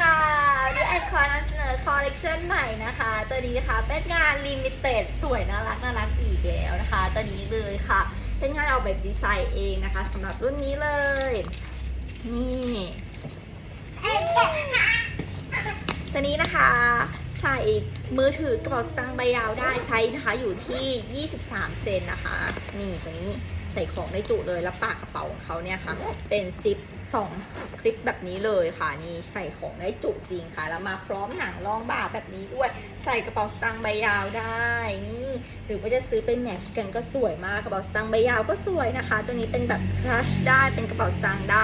ค่ะวันนี้แอนคอนำเสนอคอลเลกชันใหม่นะคะ ตัวนี้นะคะเป็นงานลิมิเต็ดสวยน่ารักน่ารักอีกแล้วนะคะ ตัวนี้เลยค่ะ เป็นงานออกแบบดีไซน์เองนะคะสำหรับรุ่นนี้เลย นี่ตัวนี้นะคะใส่มือถือกระเป๋าสตางค์ใบยาวได้ไซส์นะคะอยู่ที่ 23 เซนนะคะ นี่ตัวนี้ ใส่ของได้จุเลยแล้วปากกระเป๋าของเขาเนี่ยค่ะ เป็นซิปสองซิปแบบนี้เลยค่ะนี่ใส่ของได้จุจริงค่ะ แล้วมาพร้อมหนังรองบ่าแบบนี้ด้วย ใส่กระเป๋าสตางค์ใบยาวได้นี่หรือว่าจะซื้อเป็นแมทชกันก็สวยมากกระเป๋าสตางค์ใบยาวก็สวยนะคะ ตัวนี้เป็นแบบคลัชได้เป็นกระเป๋าสตางค์ได้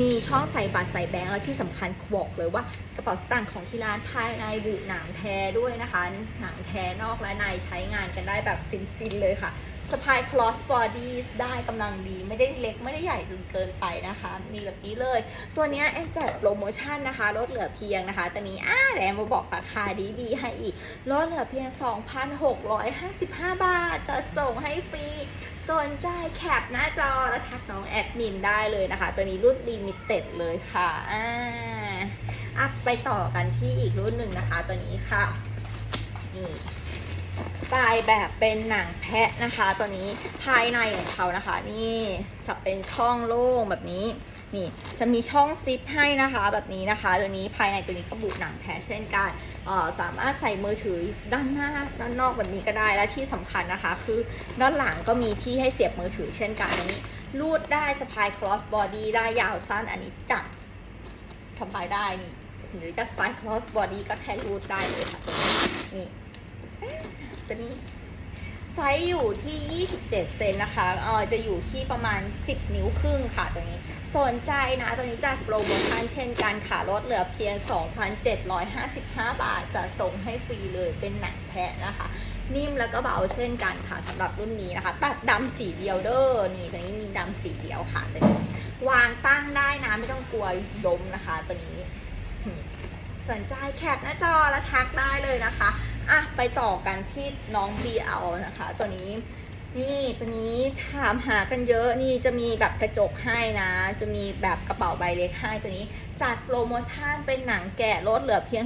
มีช่องใส่บัตรใส่แบงค์แล้วที่สำคัญบอกเลยว่ากระเป๋าสตางค์ของที่ร้านภายในบุหนังแท้ด้วยนะคะ หนังแท้นอกและในใช้งานกันได้แบบฟินๆเลยค่ะ สะพาย cross body ได้กำลังดีไม่ได้เล็กไม่ได้ใหญ่จนเกินไปนะคะ นี่แบบนี้เลย ตัวนี้แอนจัดโปรโมชั่นนะคะ ลดเหลือเพียงนะคะตอนนี้อ่าแดนมาบอกราคาดีๆให้อีก ลดเหลือเพียง 2,655 บาท จะส่งให้ฟรีสนใจแคปหน้าจอแล้วทักน้องแอดมินได้เลยนะคะ ตัวนี้รุ่นลิมิเต็ดเลยค่ะอ่าอัพไปต่อกันที่อีกรุ่นหนึ่งนะคะ ตัวนี้ค่ะ นี่ สไตล์แบบเป็นหนังแพะนะคะ ตัวนี้ภายในของเขานะคะ นี่จะเป็นช่องโล่งแบบนี้ นี่จะมีช่องซิปให้นะคะ แบบนี้นะคะ ตัวนี้ภายในตัวนี้ก็บุหนังแพะเช่นกันสามารถใส่มือถือด้านหน้าด้านนอกแบบนี้ก็ได้และที่สำคัญนะคะ คือด้านหลังก็มีที่ให้เสียบมือถือเช่นกันอันนี้รูดได้สะพาย cross body ได้ยาวสั้นอันนี้จับสะพายได้นี่หรือจะสะพาย cross body ก็แค่รูดได้เลยค่ะตัวนี้ ตัวนี้ไซส์อยู่ที่ 27 เซนนะคะเออจะอยู่ที่ประมาณ 10 นิ้วครึ่งค่ะตัวนี้ สนใจนะตัวนี้จัดโปรโมชั่นเช่นกันค่ะลดเหลือเพียง 2,755 บาท จะส่งให้ฟรีเลยเป็นหนังแพะนะคะ นิ่มแล้วก็เบาเช่นกันค่ะสำหรับรุ่นนี้นะคะ ตัดดำสีเดียวเด้อนี่ตัวนี้มีดำสีเดียวค่ะตัวนี้วางตั้งได้นะไม่ต้องกลัวล้มนะคะตัวนี้สนใจแคปหน้าจอแล้วทักได้เลยนะคะ อะไปต่อกันที่น้อง BL นะคะ ตัวนี้นี่ตัวนี้ถามหากันเยอะนี่จะมีแบบกระจกให้นะ จะมีแบบกระเป๋าใบเล็กให้ตัวนี้ จัดโปรโมชั่นเป็นหนังแกะลดเหลือเพียง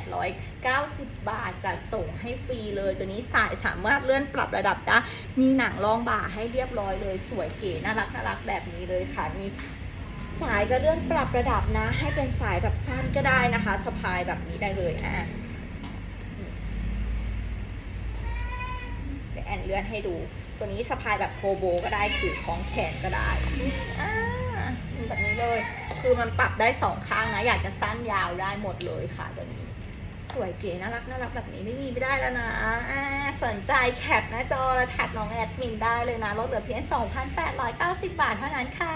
2,890 บาท จัดส่งให้ฟรีเลย ตัวนี้สายสามารถเลื่อนปรับระดับได้มีหนังรองบ่าให้เรียบร้อยเลยสวยเก๋น่ารักน่ารักแบบนี้เลยค่ะนี่สายจะเลื่อนปรับระดับนะ ให้เป็นสายแบบสั้นก็ได้นะคะสะพายแบบนี้ได้เลยอะ เดี๋ยวแอนเลื่อนให้ดู ตัวนี้สะพายแบบโคโบก็ได้ถือของแขนก็ได้อ่าแบบนี้เลย คือมันปรับได้สองข้างนะ อยากจะสั้นยาวได้หมดเลยค่ะตัวนี้ สวยเก๋น่ารักน่ารักแบบนี้ไม่มีไม่ได้แล้วนะอ่าสนใจแคปหน้าจอแล้วแท็กน้องแอดมินได้เลยนะลดเหลือเพียง 2,890 บาทเท่านั้นค่ะ